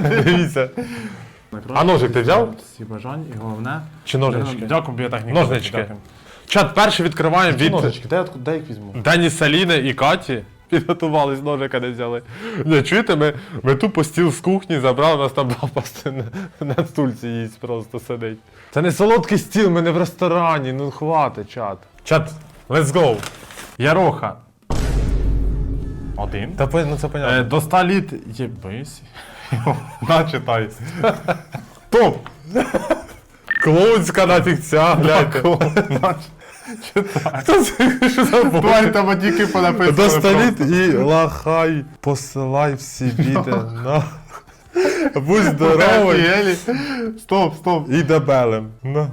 Дивіться. А ножик ти взяв? Всі бажань і головне. Чи ножнички? Дякую, біотехніку. Ножнички. Чат перший відкриваємо від Ножички, де, де їх візьму? Дені Саліни і Каті. Підготувались, ножика не взяли. Не чуєте, ми, ми тупо стіл з кухні забрали, у нас там бабаста на, на стульці їсть просто сидить. Це не солодкий стіл, ми не в ресторані, ну хватить, чат. Чат, let's go. Яроха. Один. Та ну це Е, до 100 літ єбись. На, читай. Топ! Клоунська нафіг ця, гляньте. Хто це? Що за бог? Тварь там тільки понаписано. До століт і лахай, посилай всі біди на. Будь здоровий Стоп, стоп. і дебелем. На.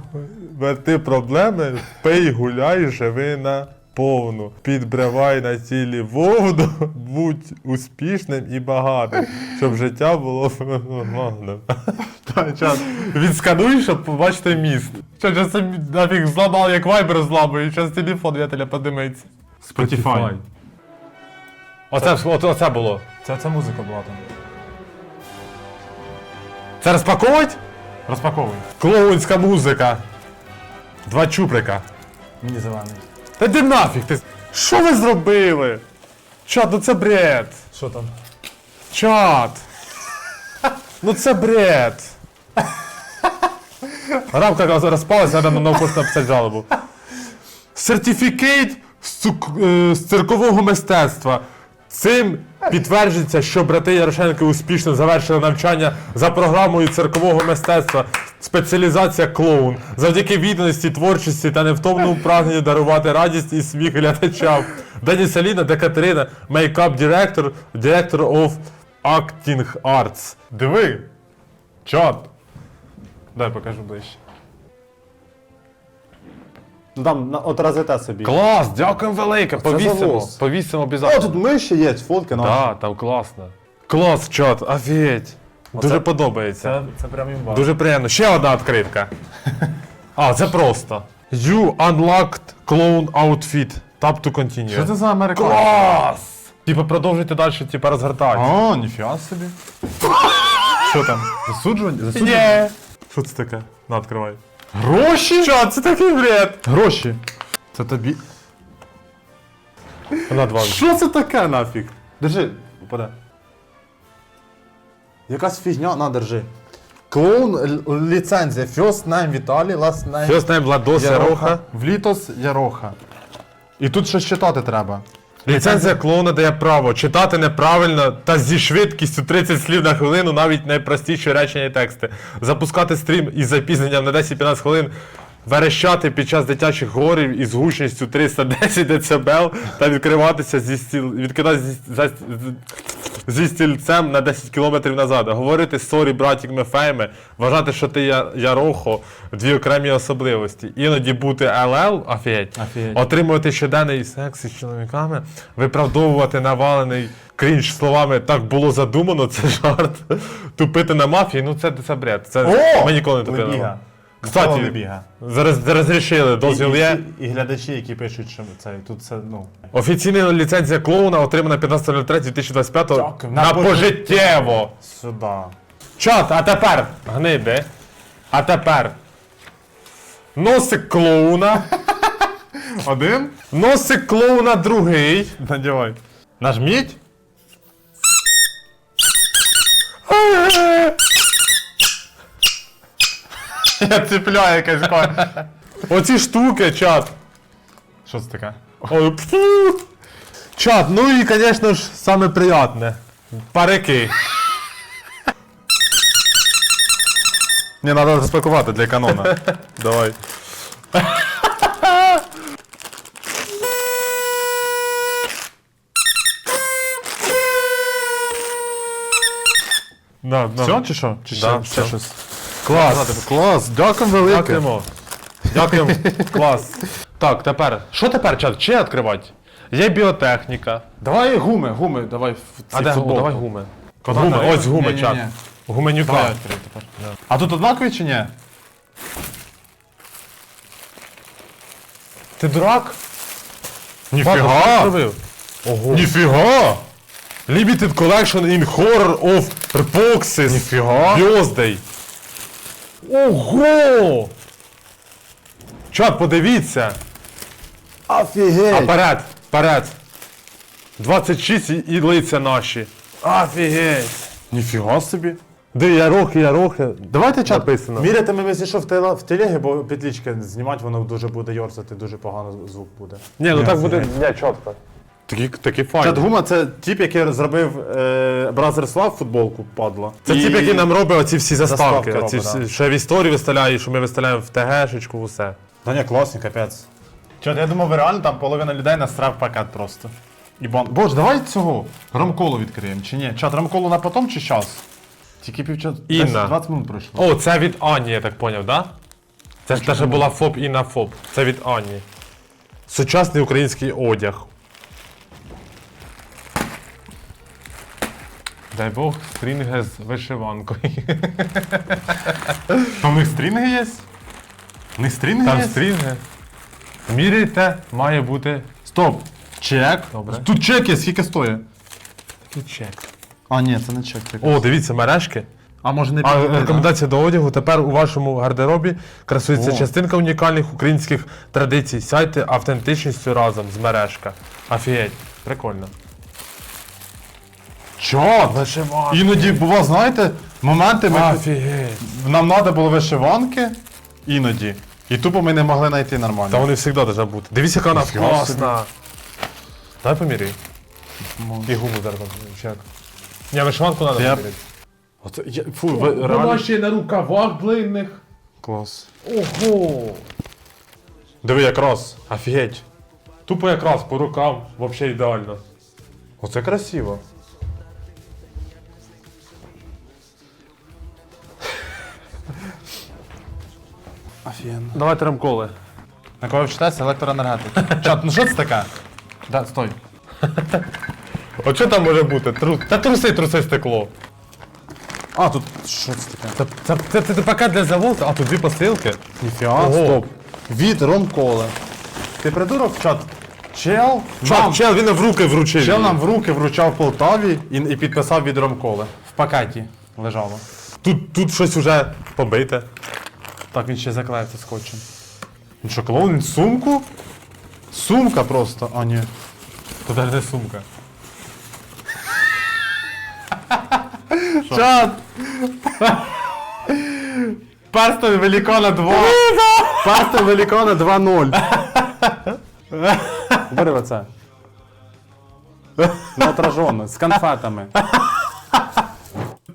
Верти проблеми, пий, гуляй, живи на повну. Підбривай на тілі вовну, будь успішним і багатим, щоб життя було нормальним. Відскануй, щоб побачити міст. Що це нафіг зламав, як вайбер зламую, зараз телефон вятеля подимається. Spotify. Оце, оце, було. Це, це музика була там. Це розпаковувати? Розпаковуй. Клоунська музика. Два чуприка. Мені зелений. Та де нафіг ти. Що ви зробили? Чат, ну це бред. Що там? Чат. Ну це бред. Рамка роз- розпалася, треба на науково написати жалобу. Сертифікат з, е, з циркового мистецтва. Цим підтверджується, що брати Ярошенко успішно завершили навчання за програмою циркового мистецтва, спеціалізація клоун, завдяки відданості, творчості та невтомному прагненню дарувати радість і сміх глядачам. Дені Саліна де Катерина, мейкап директор, директор of Acting Arts. Диви! Чат! Дай покажу ближче. Ну там на- от розете собі. Клас! Дякуємо велике! Повісимо! завоз. Повісимо О, обов'язково. тут миші є, фотки наші. Так, там класно. Клас, чат, офігеть. Дуже подобається. Це, це прям імба. Дуже приємно. Ще одна відкритка. А, це просто. You unlocked clown outfit. Tap to continue. Що це за американці? Клас! Типа продовжуйте далі, типа розгортати. О, ніфіга собі. Що там? Засуджування? Ні. Засуджування? Що це таке? На, відкривай. Гроші? Чат, це такий бред. Гроші. Це тобі. На два. Що це таке нафіг? Держи, упаде. Якась фігня, на, держи. Клоун л- ліцензія. First name Віталій, last name. First name Владос Яроха. Влітос Яроха. І тут щось читати треба. Ліцензія клоуна дає право читати неправильно та зі швидкістю 30 слів на хвилину навіть найпростіші речення і тексти. Запускати стрім із запізненням на 10-15 хвилин. Верещати під час дитячих горів із гучністю 310 дБ та відкриватися зі стіл, відкидати зі, зі стільцем на 10 км назад. Говорити сорі, братік, ми фейми, вважати, що ти я, ярохо, дві окремі особливості. Іноді бути ЛЛ, Офігеть. отримувати щоденний секс із чоловіками, виправдовувати навалений крінж словами так було задумано, це жарт. Тупити на мафії, ну це, це бред. Це, ми ніколи не тупили. Кстати, не біга. зараз розрішили, дозвіл і, є. і, і глядачі, які пишуть, що це тут це, ну. Офіційна ліцензія клоуна отримана 15.03.2025 Дякую. на На пожиттєво. Сюди. Чат, а тепер гниди. А тепер. Носик клоуна. Один? Носик клоуна другий. Надівай. Нажміть. Цепляю якесь ко- Оці штуки, чат. Що це таке? Ой, пфу. Чат, ну і, звісно ж, саме приятне. Парики. Не, треба розпакувати для канона. Давай. На, на. Все чи що? Чи ще, Да, ще все. щось? Клас. Клас, дякую велике. Дякуємо. Дякуємо. Клас. Так, тепер. Що тепер, чат? Чи відкривати? Є біотехніка. Давай гуми, гуми, давай в А де гуми? Давай гуми. Гуми, ось гуми, Ні-ні-ні. чат. Давай Гуменюка. тепер. А тут однакові чи ні? Ти дурак? Ніфіга! Що ти зробив? Ого. Ніфіга! Limited collection in horror of Рпоксис. Ніфіга. Бьоздей. Ого! Чат, подивіться. А Офігеть. вперед, вперед. 26 і, і лиця наші. Офігеть. Ніфіга собі. Де ярохи, ярохи. Давайте чат Написано. Міряти ми якщо в, теле, в телегі, бо петлічки знімати, воно дуже буде йорзати, дуже погано звук буде. Ні, ну так буде. Не, чітко. Такі, такі файні. Чат Гума це тип, який зробив е, Бразер Слав футболку, падла. Це І- тип, який нам робить оці всі заставки. Заставки оці робить, всі, Ще в історії виставляє, що ми виставляємо в ТГшечку, в усе. Та ні, класний, капець. Чот, я думав, ви реально там половина людей настрав пакет просто. І. Боже, давай цього рамколу відкриємо, чи ні? Чат, рамколу на потом чи час? Тільки півчас. Інна. 20 минут пройшло. О, це від Ані, я так поняв, да? Це ж теж була ФОП і на ФОП. Це від Ані. Сучасний український одяг. Дай Бог, стрінги з вишиванкою. А в них стрінги є? Них стрінги Там є? стрінги. Міряйте, має бути Стоп. Чек. Добре. Тут чек є, скільки стоїть? такий чек. А, ні, це не чек. Це... О, дивіться, мережки. А може не А підійде, да? рекомендація до одягу. Тепер у вашому гардеробі красується О. частинка унікальних українських традицій. Сяйте автентичністю разом з мережка. Офігеть, прикольно. Чот! Вишиванка. Іноді бува, знаєте, моменти ми... Офігеть. нам треба було вишиванки, іноді. І тупо ми не могли знайти нормально. Та вони завжди должна бути. Дивись, яка вона Ніфіга класна. Дай поміряй. І гуму зараз чек. Ні, вишиванку треба Я- поміряти. Оце, я, фу, ви, реально... ще на рукавах длинних. Клас. Ого. Диви, якраз. Офігеть. Тупо якраз по рукам, взагалі ідеально. Оце красиво. Офігенно. Давайте рамколи. На кого вчитається електроенергетика. Чат, ну що це таке? Да, стой. А що там може бути? Тру... Та труси, труси стекло. А, тут що це таке? Це, це, це, це, пакет для завозу, а тут дві посилки. Ніфіга, Ого. стоп. Від ромколи. Ти придурок, чат? Чел? Чел, нам, чел, він в руки вручив. чел нам в руки вручав в Полтаві і, і підписав від ромколи. В пакеті лежало. Тут, тут щось уже побите. Так, він ще заклеївся скотчем. Він що, клоун? Він сумку? Сумка просто, а ні. Навіть не сумка. Чат! Перстень Великана 2. Перстень Великана 2-0. Бери оце. На отраженно, з конфетами.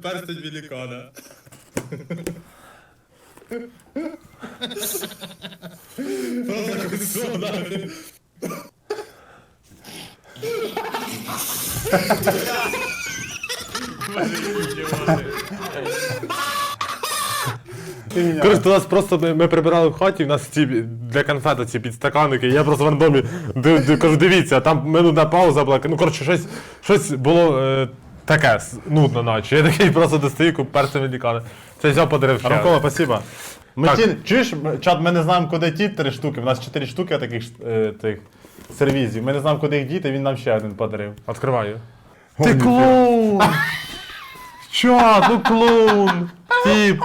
Перстень великана. Коротше, у нас просто ми, ми прибирали в хаті, у нас ці для конфету ці підстаканники. Я просто в рандомі див, див- кажу, дивіться, там минутна пауза була. Ну, коротше, щось, щось було е, таке нудно, наче. Я такий просто достаю перцем великана. Це взяв подарив ще. Спасибо. Ми Так. ті, чуєш, чат, ми не знаємо, куди ті три штуки. У нас чотири штуки таких е, тих сервізів. Ми не знаємо, куди їх діти, він нам ще один подарив. Відкриваю. Ти клоун! Чат, ну клоун! Тіп!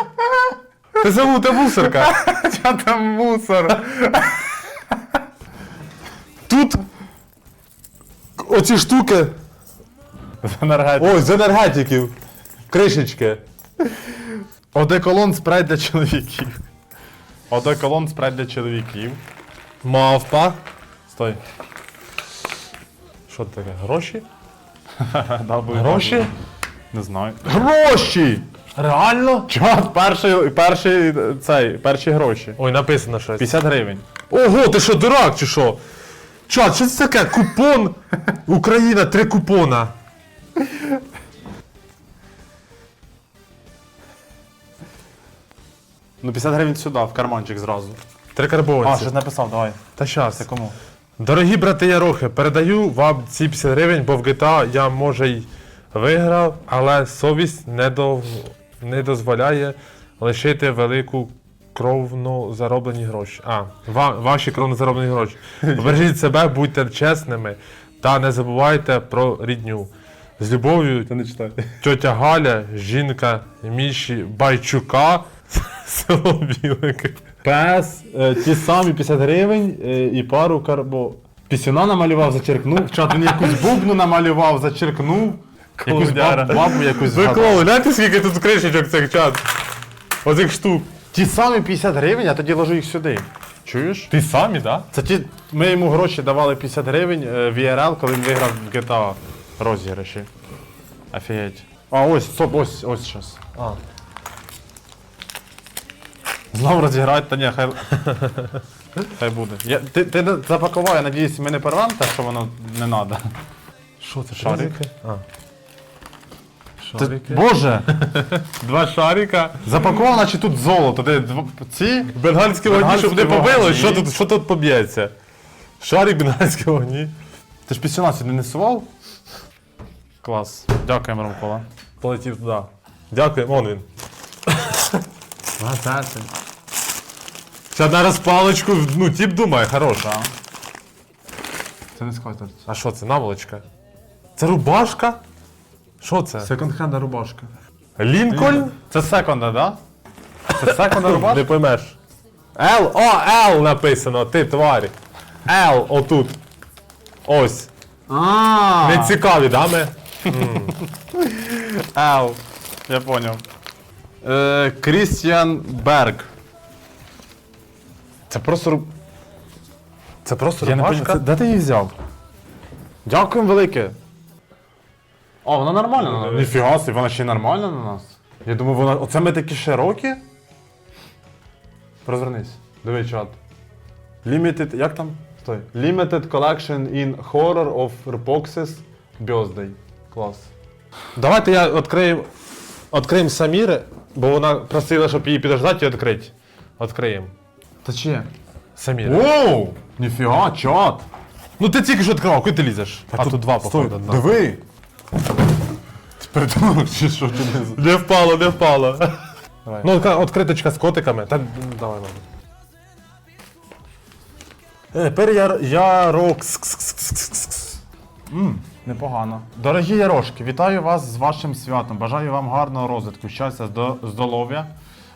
Ти забув, ти мусорка! Чат там мусор. Тут оці штуки. Енергетика. Ой, з енергетиків. Кришечки. Одеколон спрей для чоловіків. Одеколон спрей для чоловіків. Мавпа. Стой. Що таке? Гроші? Да, буде Гроші? Не знаю. Гроші! Реально? Чат, перший, перший, цей, перші гроші. Ой, написано щось. 50 гривень. Ого, ти що, дурак чи що? Чат, що це таке? Купон Україна, три купона. Ну 50 гривень сюди, в карманчик зразу. Три А, карбованці. щось написав, давай. Та щас. Це кому? Дорогі брати Ярохи, передаю вам ці 50 гривень, бо в GTA я може й виграв, але совість не, до... не дозволяє лишити велику кровно зароблені гроші. А, ва... ваші кровно зароблені гроші. Бережіть себе, будьте чесними та не забувайте про рідню. З любов'ю не читай. тьотя Галя, жінка Міші Байчука, село Білики. Пес, е, ті самі 50 гривень е, і пару карбо. Пісюна намалював, зачеркнув. Чат він якусь бубну намалював, зачеркнув. Якусь Клоуняра. бабу, бабу якусь Ви згадав. клоун, гляньте, скільки тут кришечок цих чат. Оцих штук. Ті самі 50 гривень, я тоді ложу їх сюди. Чуєш? Ти самі, так? Це ті, ми йому гроші давали 50 гривень е, в IRL, коли він виграв в GTA розіграші. Офігеть. А ось, стоп, ось, ось щас. А. Знову розіграють, та ні, хай. хай буде. Я, ти, ти запакував, я надіюсь, ми не порвемо те, що воно не треба. Що це, Шарик? А. Ти, Шарики. Боже! Два шарика. Запаковано, наче тут золото. Де, дв- ці? Бенгальські вогні, щоб не побило, вогні. що тут, що тут поб'ється? Шарик бенгальські вогні. Ти ж пісюна сюди не сував? Клас. Дякуємо, Ромкола. Полетів туди. Дякую, вон він. Ще на розпалочку, ну тип думає, хороша. Це не скатерть. А що це, наволочка? Це рубашка? Що це? Секонд-хенда рубашка. Лінкольн? Це секонда, да? Це секонда рубашка? Не поймеш. Л, о, Л написано, ти тварі. Л отут. Ось. А, Не цікаві, да, ми? Ел. Я поняв. Е, Крістіан Берг. Це просто руб... Це просто Я не рубашка? це- де ти її взяв? Дякуємо велике. О, вона нормальна на нас. Ніфіга собі, вона ще й нормальна на нас. Я думаю, вона. Оце ми такі широкі. Розвернись. Диви чат. Limited. Як там? Стой. Limited collection in horror of Repoxes Birthday. Клас. Давайте я відкрию. Відкриємо Саміри, бо вона просила, щоб її підождати і відкрити. Відкриємо. Та чи? Саміри. Воу! Ніфіга, чат! Ну ти тільки що відкривав, куди ти лізеш? А, тут, два, Стой, походу. на. диви! Ти придумав чи що чи не Не впало, не впало. Давай. Ну, така відкриточка з котиками. Та, давай, давай. Е, Тепер я, я рокс. Мм, непогано. Дорогі Ярошки, вітаю вас з вашим святом. Бажаю вам гарного розвитку, щастя, здо- здоров'я,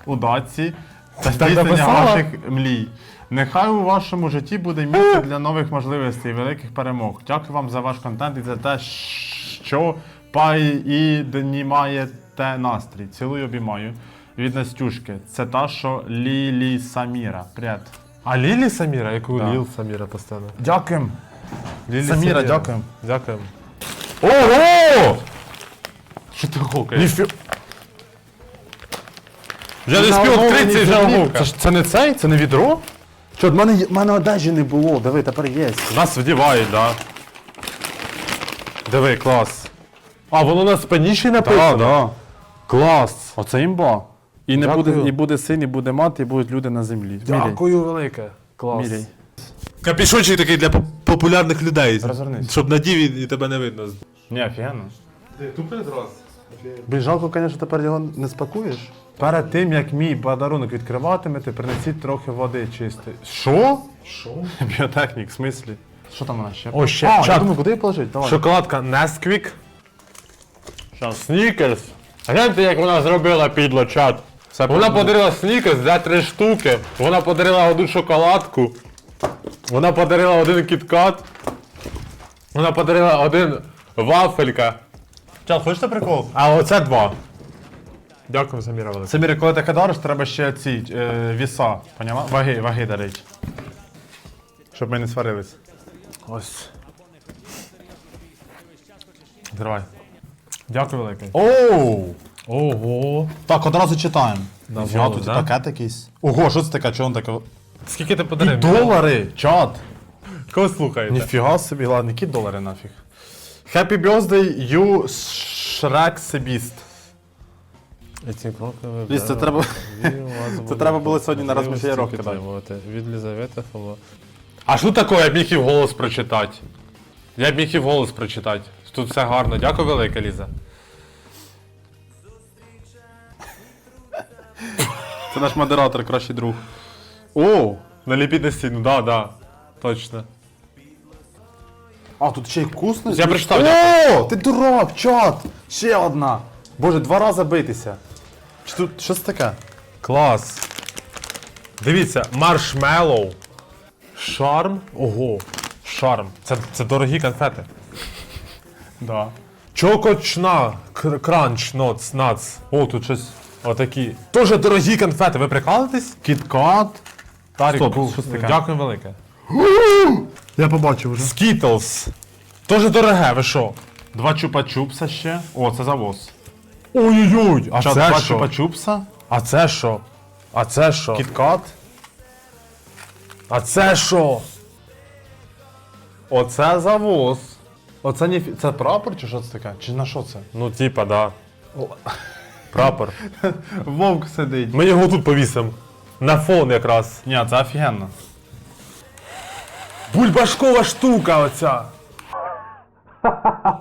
удачі та здійснення ваших млій. Нехай у вашому житті буде місце для нових можливостей і великих перемог. Дякую вам за ваш контент і за те, що піднімаєте настрій. Цілую обіймаю. Від Настюшки. Це та, що Лілі Саміра. Привіт. А Лілі Саміра, яку Да. Ліл Саміра постійно. Дякуємо. Лілі Саміра, дякуємо. Дякуємо. Ого! Що ти гукаєш? Ніфі... Я не спів відкрити цей Це, ж- це не цей? Це не відро? Що, в мене, є- в мене одежі не було, диви, тепер є. Нас вдівають, да. Диви, клас. А, воно на спині ще написано? да. Клас. Оце імба. І не Дякую. буде, і буде син, і буде мати, і будуть люди на землі. Дякую велике. Клас. Міряй. Капішончик такий для поп- популярних людей. Розвернись. Щоб надів і, і тебе не видно. Ні, офігенно. Блін, жалко, звісно, тепер його не спакуєш. Перед тим, як мій подарунок відкриватимете, принесіть трохи води чистої. Що? Що? Біотехнік, в смислі? Що там вона ще? О, ще А, я чат. думаю, куди її положити? Давай. Шоколадка Nesquik. Снікерс. Гляньте, як вона зробила підло чат. Вона подарила снікерс за три штуки. Вона подарила одну шоколадку. Вона подарила один кіткат. Вона подарила один вафелька. Чат, хочете прикол? А оце два. Дякую, Саміра велика. Саміре, коли таке дариш, треба ще ці е, віса, поняла? Ваги, ваги дарить. Щоб ми не сварились. Ось. Давай. Дякую велике. Оу! Ого. Так, одразу читаємо. Да, Ніфіга, голос, тут да? пакет якийсь. Ого, що це таке? Чого він таке? Скільки ти І подарив? долари! Чат! Кого слухаєте? Ніфіга собі, ладно, які долари нафіг. Happy birthday, you Shrek Sebist. Ці кроки Ліс, це треба- це треба було сьогодні на розміщення рок кидати. Від Лізавети Фоло. А що таке, я б міг і в голос прочитати? Я б міг і в голос прочитати. Тут все гарно. Дякую велике, Ліза. Це наш модератор, кращий друг. О! Наліпіть на стіну, да, да. Точно. А, тут ще й вкусно. Я прочитав, О, ти дурак, чат! Ще одна. Боже, два рази битися. Чи тут що це таке? Клас. Дивіться, маршмеллоу. Шарм. Ого. Шарм. Це, це дорогі конфети. Да. Чокочна. Кр- Кранч, ноц, нац. О, тут щось. Отакі. Тоже дорогі конфети. Ви прикалуєтесь? Кіткат. Тарік, Стоп, таке? Дякую велике. Я побачив вже. Скітлс. Тоже дороге, ви що? Два чупа-чупса ще. О, це завоз. Ой-ой-ой. А Чат, це що? чупа-чупса. А це що? А це що? Кіткат. А це що? Оце завоз. Оце не фі- Це прапор чи що це таке? Чи на що це? Ну, типа, да. Прапор. Вовк сидить. Ми його тут повісимо. На фон якраз. Ні, це офігенно. Бульбашкова штука оця.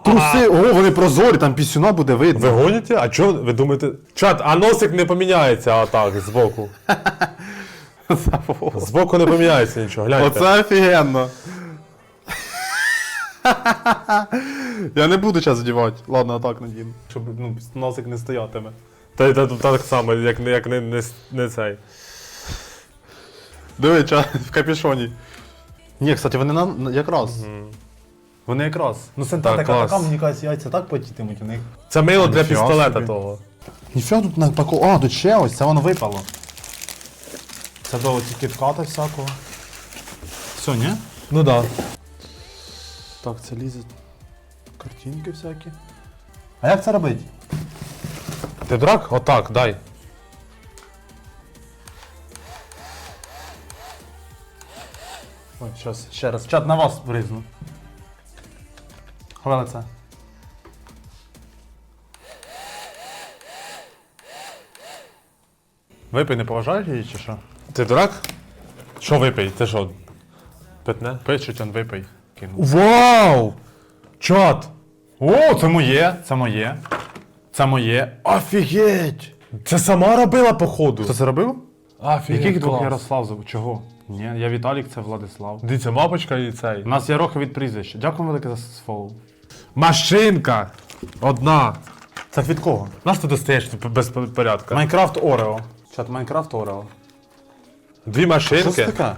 Труси, о, вони прозорі, там пісюна буде видно. Ви гоніте? А чого ви думаєте? Чат, а носик не поміняється отак збоку. Збоку не поміняється нічого. Гляньте. Оце офігенно. Я не буду зараз одягати. Ладно, отак надіну. Щоб ну, носик не стоятиме. Та, та, та, так само, як, не- як не, не, не цей. Диви, ча, в капюшоні. Ні, кстати, вони на, на- якраз. Вони якраз. Ну, синтетика клас. така, мені кажуть, яйця так потітимуть у них. Це мило для Ніфіга пістолета собі. того. Ніфіга тут напаку. А, тут ще ось, це воно випало. Це до оці кітката всякого. Все, ні? Ну да. Так, це лізе. Картинки всякі. А як це робити? Ти дурак? Отак, дай. Ой, щас, ще раз. Чат на вас бризну. Хвали це. Випий, не поважаєш її чи що? Ти дурак? Що випий? Ти що? Питне? Пишуть, он випий. Кинув. Вау! Чат! О, це моє, це моє. Це моє. Офігеть! Це сама робила, походу. Хто це робив? Офігеть, Яких двох клас. Ярослав зовут? Чого? Ні, я Віталік, це Владислав. Дивіться, мапочка і цей. У нас є роха від прізвища. Дякую велике за фоллоу. Машинка! Одна. Це від кого? Наш ти достаєш без порядку? Майнкрафт Орео. Чат Майнкрафт Орео. Дві Що машинки. це таке?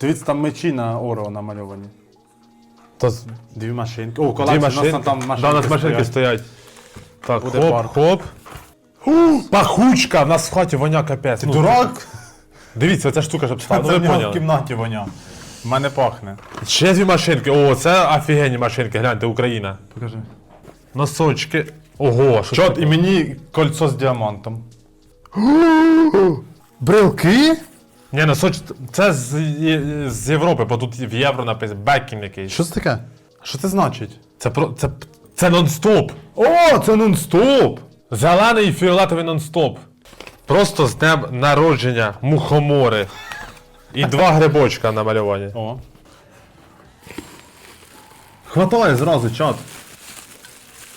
Дивіться, там мечі на Орео намальовані. Та з- Дві машинки. О, Дві колекція, у машинки. нас там машинки. да, у нас машинки стоять. стоять. Так, Буде хоп, парк. хоп. Ху, Пахучка! В нас в хаті воня капець. Ти Ну, дурак? Дивіться, ця штука, щоб Це стала. Ну, в нього в кімнаті воня. В мене пахне. Ще дві машинки. О, це офігенні машинки. Гляньте, Україна. Покажи. Носочки. Ого, що Чот, і мені кольцо з діамантом. Брелки? Ні, носоч... це з, з Європи, бо тут в євро написано Бекін якийсь. Що це таке? Що це значить? Це про. Це, це нон-стоп. О, це нон-стоп! Зелений і фіолетовий нон-стоп. Просто з днем народження мухомори. І два грибочка намальовані. О. Хватає зразу, чат.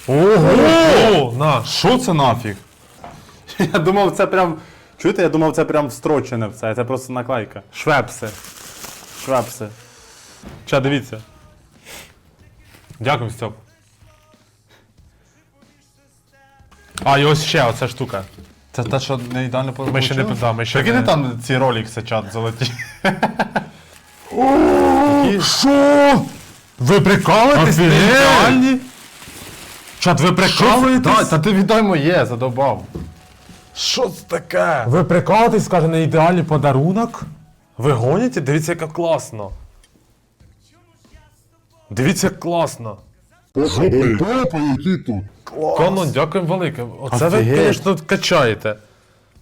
Ого! На! Що це нафіг? Я думав, це прям. Чуєте, я думав, це прям встрочене в це, це просто наклейка. Швепси. Швепси. Ча, дивіться. Дякую, Стьоп. А, і ось ще оця штука. Це те, що не ідеально Ми ще не да, ми ще Які не... там ці ролікси чат золоті? Що? Ви прикалуєтесь? Офігеть! Ідеальні? Чат, ви прикалуєтесь? Та ти віддай моє, задобав. Що це таке? Ви прикалуєтесь, скаже, не ідеальний подарунок? Ви гоніте? Дивіться, як класно. Дивіться, як класно. Канон, дякуємо велике. Оце ви, Офігеть. звісно, качаєте.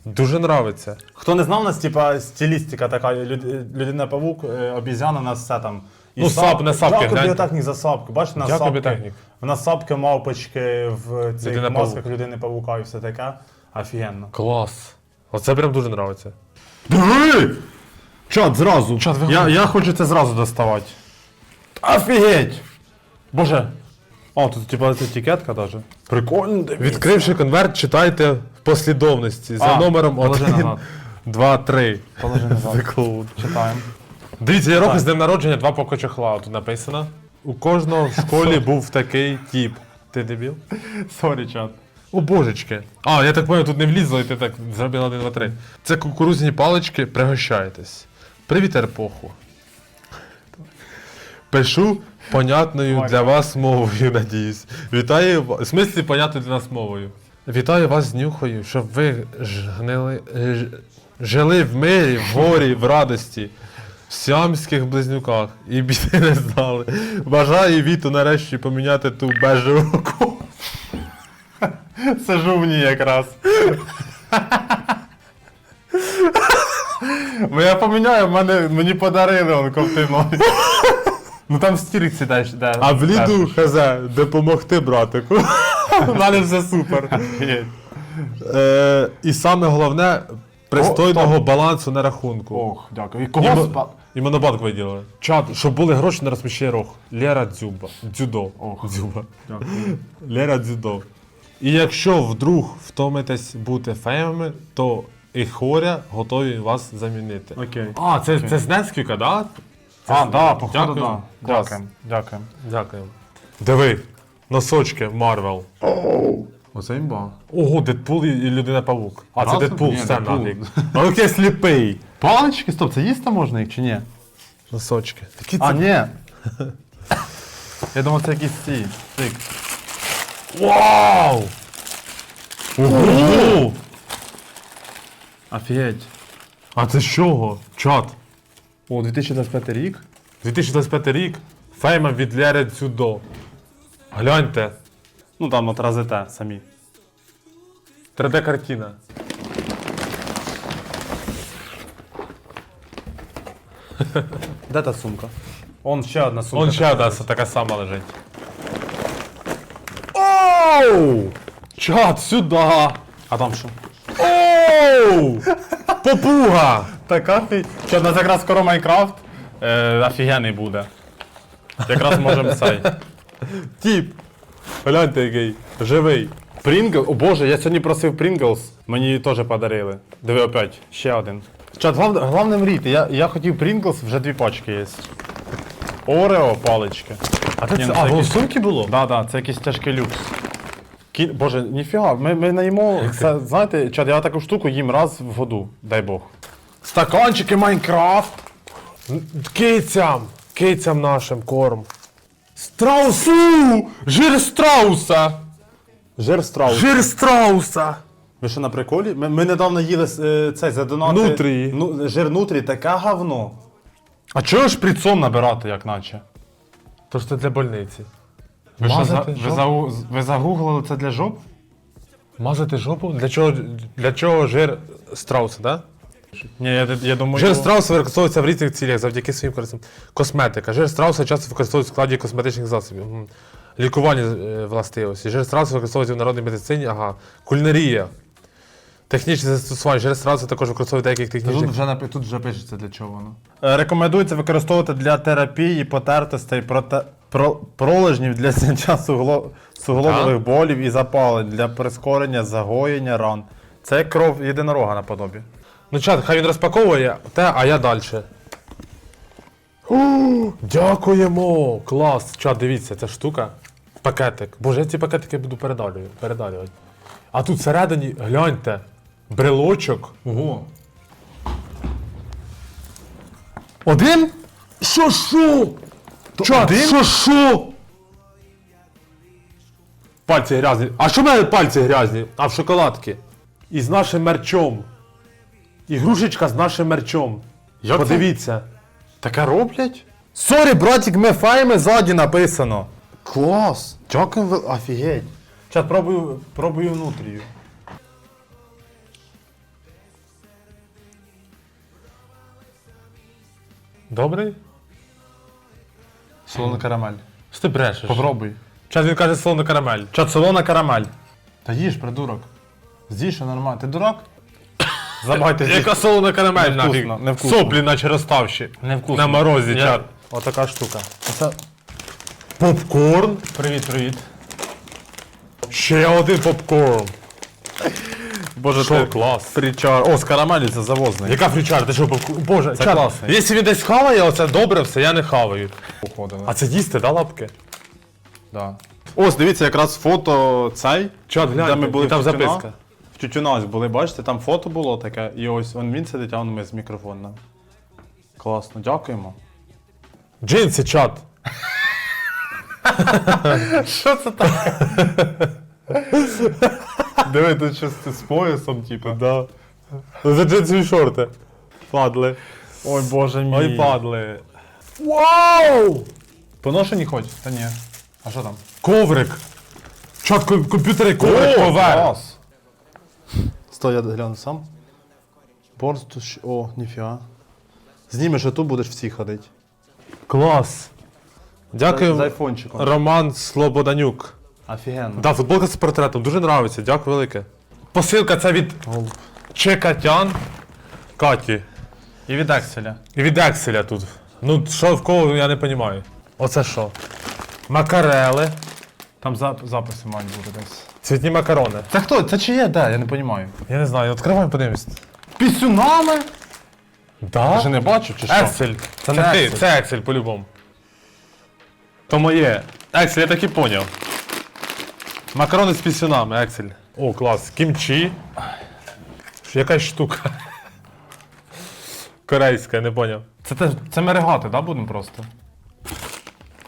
Дуже нравиться. Хто не знав, у нас типа стилістика така, люд- людина-павук, е, обізяна, у нас все там. І Ну, сап, не сапки, Дякую гляньте. біотехнік за сапку. Бачите, у нас Дякую, сапки. біотехнік. У нас сапки, мавпочки в цих Людина-павук. масках людини-павука і все таке. Офігенно. Клас. Оце прям дуже нравиться. Диви! Чат, зразу. Чат, ви я, я хочу це зразу доставати. Офігеть! Боже. О, тут типа етикетка даже. Прикольно, дивіться. Відкривши конверт, читайте в послідовності за А, номером положи 1, назад. 2, 3. Положи назад. Читаємо. Дивіться, я роки з днем народження, два поко чехла. Тут написано. У кожного в школі був такий тіп. Ти дебіл? Сорі, чат. О божечки. А, я так понял, тут не влізло, і ти так зробив 1, 2, 3. Це кукурузні палички, пригощайтесь. Привіт, ерпоху. Пишу понятною для вас мовою, надіюсь. Вітаю вас. В смислі понятною для нас мовою. Вітаю вас з нюхою, щоб ви ж гнили, ж- жили в мирі, в горі, в радості, в сіамських близнюках і біди не знали. Бажаю віту нарешті поміняти ту бежеву ку. Це жовні якраз. Бо я поміняю, мене, мені подарили он ковтину. Ну там стірці далі. Да, А в ліду хз, допомогти братику. У мене все супер. Е, і саме головне пристойного балансу на рахунку. Ох, дякую. І кого мо- спа... і монобанк виділили. Чат, щоб були гроші на розміщення рог. Лера Дзюба. Дзюдо. Ох. Дзюба. Дякую. Лера Дзюдо. І якщо вдруг втомитесь бути феймами, то і хоря готові вас замінити. Окей. А, це, це з Несквіка, да? А, да, походу, Дякую. да. Клас. Дякуємо. Дякуємо. Дякую. Диви, носочки Марвел. Оце імба. Ого, Дедпул і і Людина-павук. А це Разом? Дедпул, Ні, все Дедпул. нафіг. А ну я сліпий. Палички, стоп, це їсти можна їх чи ні? Носочки. Такі А, ні. Я думав, це якісь ці. Цик. Вау! Ого! Офігеть. А це з чого? Чат. О, 2025 рік. 2025 рік. Фейма від Лери Дзюдо. Гляньте. Ну там от разите самі. 3D картина. Де та сумка? Он ще одна сумка. Вон ще одна така сама лежить. Оу! Чат, сюди! А там що? Оу! Попуга! Така фі... Що, у нас якраз скоро Майнкрафт е, офігенний буде. Якраз можемо цей. Тіп! Гляньте який. Живий. Прінгл, о боже, я сьогодні просив Прінглс. Мені її теж подарили. Диви опять, ще один. Чат, глав, головне мрійте, я, я хотів Прінглс, вже дві пачки є. Орео палички. А це, Ні, ну а, це воно в якийсь- сумки було? Да, да, це якийсь тяжкий люкс. Кі... Боже, ніфіга, ми, ми наїмо. Це, знаєте, чат, я таку штуку їм раз в году, дай Бог. Стаканчики Майнкрафт. Кицям! Кицям нашим корм. Страусу! Жир страуса! Жир страус. Жир страуса! Ви що на приколі? Ми, ми недавно їли е, цей задонати. Нутрії. Ну, жир нутрі, таке говно. А чого ж прицом набирати, як наче? То ж це для больниці. Ви, що, за, Мазати ви, зау- ви загуглили це для жоп? Мазати жопу? Для чого, для чого жир страуса, да? Ні, я, я думаю. Жир страуса використовується в різних цілях завдяки своїм користам. Косметика. Жир страуса часто використовується в складі косметичних засобів. М. Лікування е, властивості. Жир страуса використовується в народній медицині, ага. Кулінарія. Технічне застосування. Жир страуса також використовується в деяких Тут технічних. вже, напи- тут вже пишеться для чого воно. Е, Рекомендується використовувати для терапії потертостей проте, про, пролежнів для зняття сугло, суглобових болів і запалень для прискорення загоєння ран. Це кров єдинорога наподобі. Ну чат, хай він розпаковує те, а я далі. Дякуємо! Клас! Чат, дивіться, ця штука. Пакетик. Боже, я ці пакетики буду передалювати. передалювати. А тут всередині, гляньте, брелочок. Ого. Один? Що що? Чат, один? що що? Пальці грязні. А що в мене пальці грязні? А в шоколадки. І з нашим мерчом. Ігрушечка з нашим мерчом. Як це? Подивіться. Таке роблять? Сорі, братик, ми файми ззаді написано. Клас. Дякую, ви... офігеть. Чат, пробую, пробую внутрію. Добрий? Солона карамель. Що ти брешеш? Попробуй. Час він каже солоно карамель. Чат, солона карамель. Та їж, придурок. З'їж, що нормально. Ти дурак? Забайте з'їж. Яка солона карамель Невкусно, нафіг? невкусно. Соплі наче розставші. Невкусно. На морозі, Я- чат. Отака штука. Це... Попкорн. Привіт, привіт. Ще один попкорн. Боже, Що, ти- клас. Фрічар. О, з карамелі це завозний. Яка фрічар? Ти що, бо- боже, Це чат, класний. Якщо він десь хаває, оце добре все, я не хаваю. Походили. А це їсти, да, лапки? Да. Ось, дивіться, якраз фото цей. Чат, глянь, де ми були і там в Тютюна. записка. В Тютюна ось були, бачите, там фото було таке, і ось он він сидить, а он ми з мікрофоном. Класно, дякуємо. Джинси, чат. Що це таке? Диви, тут щось з поясом, типу. Да. Це джинсові шорти. Падли. Ой, боже мій. Ой, падли. Вау! Поношені хоч? Та ні. А що там? Коврик. Чат, ком- комп'ютери, коврик, ковер. клас. Стой, я гляну сам. Борсту, о, ніфіга. Знімеш, а тут будеш всі ходити. Клас. З Дякую, айфончиком. Роман Слободанюк. Офігенно. Да, футболка з портретом, дуже подобається, дякую велике. Посилка це від Чекатян Каті. І від Екселя. І від Екселя тут. Ну, що в кого, я не розумію. Оце що? Макарели. Там зап- записи мають бути десь. Цвітні макарони. Це хто? Це чиє? Де? Я не розумію. Я не знаю, відкриваємо, подивимось. Пісюнами? Да? Я ще не бачу, чи що? Ексель. Це, не ти, Ексель. це Ексель по-любому. То моє. Ексель, я так і поняв. Макарони з пісюнами, Ексель. О, клас. Кімчі. Що, Якась штука. Корейська, не поняв. Це, те- це ми ригати, да, будемо просто?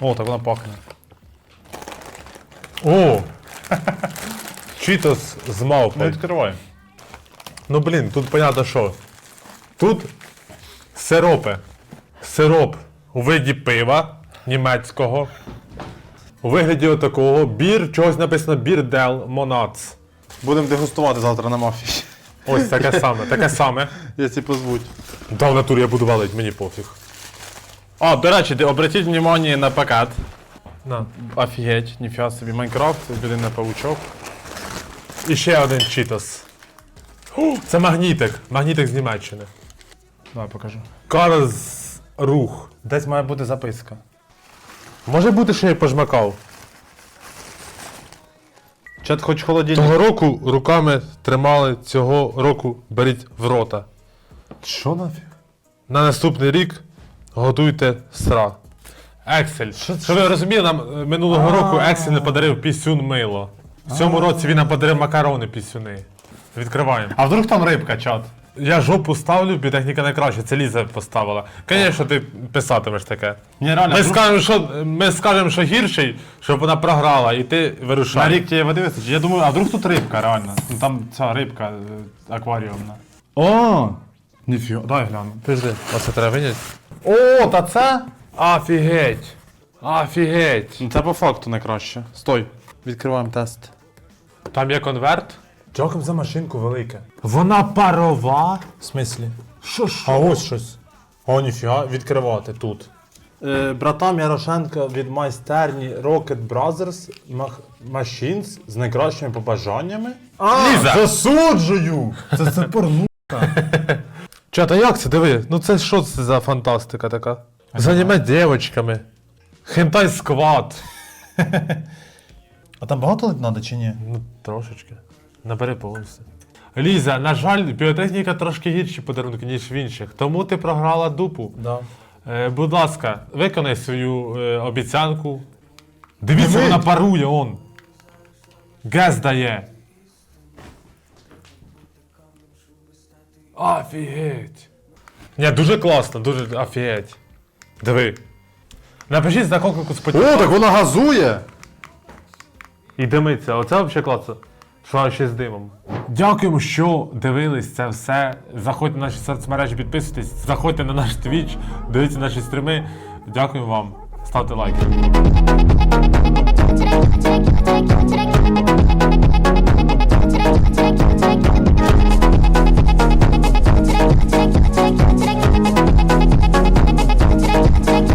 О, так вона пахне. О! Чітос з Ну мавпою. відкривай. Ну блін, тут понятно що. Тут сиропи. Сироп у виді пива німецького. У вигляді отакого бір, чогось написано бір дел Монац. Будемо дегустувати завтра на мафії. Ось таке саме, таке саме. Якщо позвуть. Да, в натурі я буду валити, мені пофіг. А, до речі, ти обратіть внимание на пакет. На. Офігеть, ніфіга собі Майнкрафт, людина паучок. І ще один чітос. Це магнітик. Магнітик з Німеччини. Давай покажу. Карз рух. Десь має бути записка. Може бути, що я пожмакав. Чат хоч холодильник. Того року руками тримали, цього року беріть в рота. Що нафіг? На наступний рік готуйте сра. Ексель. Що ви розуміли, нам е, минулого року Ексель не подарив пісюн мило. В цьому році він нам подарив макарони пісюни. Відкриваємо. А вдруг там рибка, чат? Я жопу ставлю, бітехніка найкраще, це Ліза поставила. Звісно, ти писатимеш таке. Ні, реально, Ми вдруг- скажемо, що, ми скажемо, що гірший, щоб вона програла, і ти На рік тієї води вистачить. Я думаю, а вдруг тут рибка, реально. Ну там ця рибка е, акваріумна. О! Ніфіга, дай гляну. Пизди, оце треба виняти. О, та це? Офігеть! Офігеть! Ну це по факту найкраще. Стой. Відкриваємо тест. Там є конверт. Дякую за машинку велике. Вона парова. В смислі? Що що? А ось щось. О, ніфіга, відкривати тут. Е, братам Ярошенка від майстерні Rocket Brothers Mach- Machines з найкращими побажаннями. А, Ліза! засуджую! Це це порну. Чата, як це? Диви, ну це що це за фантастика така? З аніме дівчатками. Хентай сквад. А там багато лить треба чи ні? Ну, трошечки. Набери повністю. Ліза, на жаль, біотехніка трошки гірші подарунки, ніж в інших. Тому ти програла дупу. Да. Е, будь ласка, виконай свою е, обіцянку. Дивіться, вона парує он. Газ дає. Офігеть. Ні, дуже класно, дуже офігеть. Диви. Напишіть за конкурс О, так вона газує! І димиться. Оце взагалі класно. Що ще з димом. Дякуємо, що дивились це все. Заходьте на наші соцмережі, підписуйтесь, заходьте на наш твіч, дивіться наші стріми. Дякуємо вам. Ставте лайки.